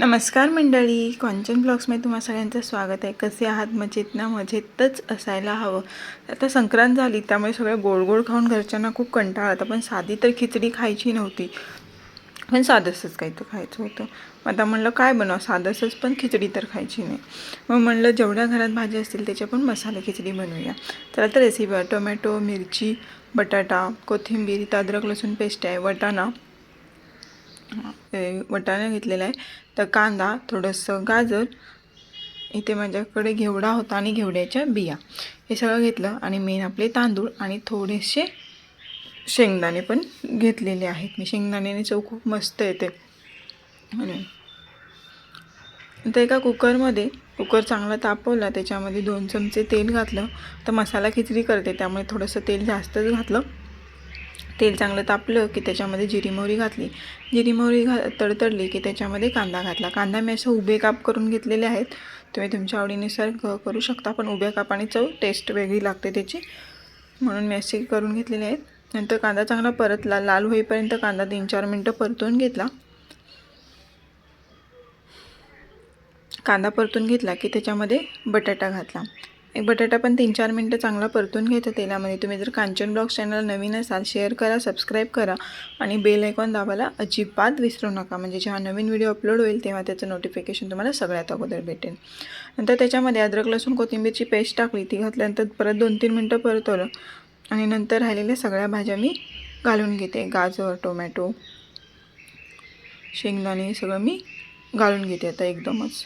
नमस्कार मंडळी कॉन्चन ब्लॉग्समध्ये तुम्हा सगळ्यांचं स्वागत आहे. कसे आहात? मजेत ना? मजेतच असायला हवं. आता संक्रांत झाली त्यामुळे सगळं गोड गोड खाऊन घरच्यांना खूप कंटाळा आता पण साधी तर खिचडी खायची नव्हती. पण साधंसंच काही तर खायचं होतं. मग आता म्हणलं काय बनवा साधंसंच पण खिचडी तर खायची नाही. मग म्हणलं जेवढ्या घरात भाज्या असतील त्याच्या पण मसाले खिचडी बनवूया. चला तर रेसिपी टोमॅटो मिरची बटाटा कोथिंबीर अद्रक लसूण पेस्ट आहे. वटाणा. वटाणा घेतलेला आहे. तर कांदा थोडंसं गाजर इथे माझ्याकडे घेवडा होता आणि घेवड्याच्या बिया. हे सगळं घेतलं आणि मेन आपले तांदूळ आणि थोडेसे शेंगदाणे पण घेतलेले आहेत. मी शेंगदाण्याने चव खूप मस्त येते. म्हणून तर एका कुकरमध्ये कुकर चांगला तापवला त्याच्यामध्ये दोन चमचे तेल घातलं. तर मसाला खिचडी करते त्यामुळे थोडंसं तेल जास्तच घातलं. तेल चांगलं तापलं की त्याच्यामध्ये जिरी मोहरी घातली. जिरी मोहरी घा तडतडली की त्याच्यामध्ये कांदा घातला. कांदा मी असं उभे काप करून घेतलेले आहेत. तुम्ही तुमच्या आवडीनुसार क करू शकता. पण उभ्या कापाने चव टेस्ट वेगळी लागते त्याची. म्हणून मी असे करून घेतलेले आहेत. नंतर कांदा चांगला परतला. लाल होईपर्यंत कांदा तीन चार मिनटं परतून घेतला. कांदा परतून घेतला की त्याच्यामध्ये बटाटा घातला. एक बटाटा पण तीन चार मिनटं चांगला परतून घ्यायचा तेलामध्ये. तुम्ही जर कांचन ब्लॉग्स चॅनल नवीन असाल शेअर करा सबस्क्राईब करा आणि बेल आयकॉन दाबायला अजिबात विसरू नका. म्हणजे जेव्हा नवीन व्हिडिओ अपलोड होईल तेव्हा त्याचं नोटिफिकेशन तुम्हाला सगळ्यात अगोदर भेटेल. नंतर त्याच्यामध्ये अद्रक लसूण कोथिंबीरची पेस्ट टाकली. ती घातल्यानंतर परत दोन तीन मिनटं परतवलं आणि नंतर राहिलेल्या सगळ्या भाज्या मी घालून घेते. गाजर टोमॅटो शेंगदाणे हे सगळं मी घालून घेते आता एकदमच.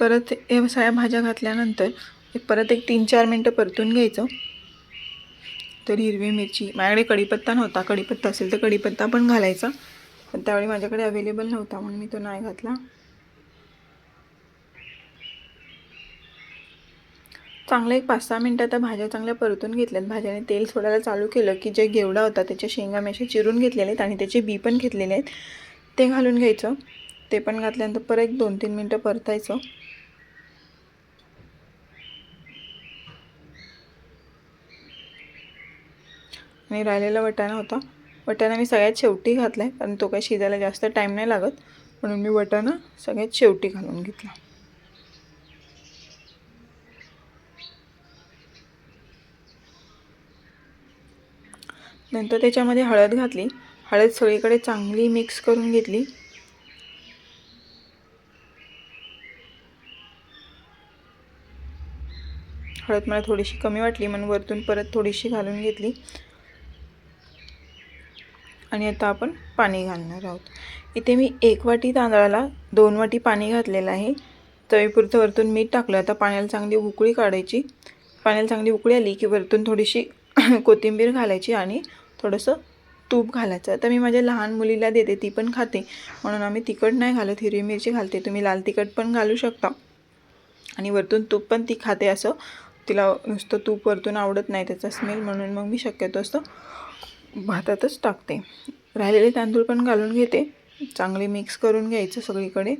परत हे सगळ्या भाज्या घातल्यानंतर एक परत एक तीन चार मिनटं परतून घ्यायचं. तर हिरवी मिरची माझ्याकडे कढीपत्ता नव्हता. कढीपत्ता असेल तर कढीपत्ता पण घालायचा. पण त्यावेळी माझ्याकडे अवेलेबल नव्हता म्हणून मी तो नाही घातला. चांगलं एक पाच सहा मिनटं आता भाज्या चांगल्या परतून घेतल्यात. भाज्याने तेल सोडायला चालू केलं की जे गेवडा होता त्याच्या शेंगा मी चिरून घेतलेले आहेत आणि त्याचे बी पण घेतलेले आहेत. ते घालून घ्यायचं. ते पण घातल्यानंतर परत एक दोन तीन मिनटं परतायचं. आणि राहिलेला वटाणा होता. वटाणा मी सगळ्यात शेवटी घातला आहे कारण तो काही शिजायला जास्त टाईम नाही लागत. म्हणून मी वटाणा सगळ्यात शेवटी घालून घेतला. नंतर त्याच्यामध्ये हळद घातली. हळद सगळीकडे चांगली मिक्स करून घेतली. हळद मला थोडीशी कमी वाटली म्हणून वरतून परत थोडीशी घालून घेतली. आणि आता आपण पाणी घालणार आहोत. इथे मी एक वाटी तांदळाला दोन वाटी पाणी घातलेलं आहे. चवीपुरतं वरतून मीठ टाकलं. आता पाण्याला चांगली उकळी काढायची. पाण्याला चांगली उकळी आली की वरतून थोडीशी कोथिंबीर घालायची आणि थोडंसं तूप घालायचं. आता मी माझ्या लहान मुलीला देते ती पण खाते. म्हणून आम्ही तिखट नाही घालत हिरवी मिरची घालते. तुम्ही लाल तिखट पण घालू शकता. आणि वरतून तूप पण ती खाते असं. तिला नुसतं तूप वरतून आवडत नाही त्याचा स्मेल म्हणून मग मी शक्यतो असं भातातच टाकते. राहिलेले तांदूळ पण घालून घेते. चांगले मिक्स करून घ्यायचं सगळीकडे.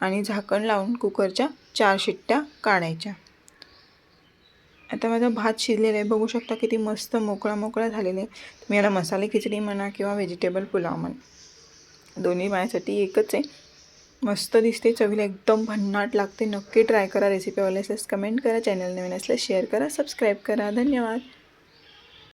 आणि झाकण लावून कुकरच्या चार शिट्ट्या काढायच्या. आता माझा भात शिजलेला आहे. बघू शकता किती मस्त मोकळा मोकळा झालेला आहे. तुम्ही याला मसाले खिचडी म्हणा किंवा व्हेजिटेबल पुलाव म्हणा. दोन्ही माझ्यासाठी एकच आहे. मस्त दिसते. चवीला एकदम भन्नाट लागते. नक्की ट्राय करा. रेसिपीवाले असल्यास कमेंट करा. चॅनल नवीन असल्यास शेअर करा. सबस्क्राईब करा. धन्यवाद.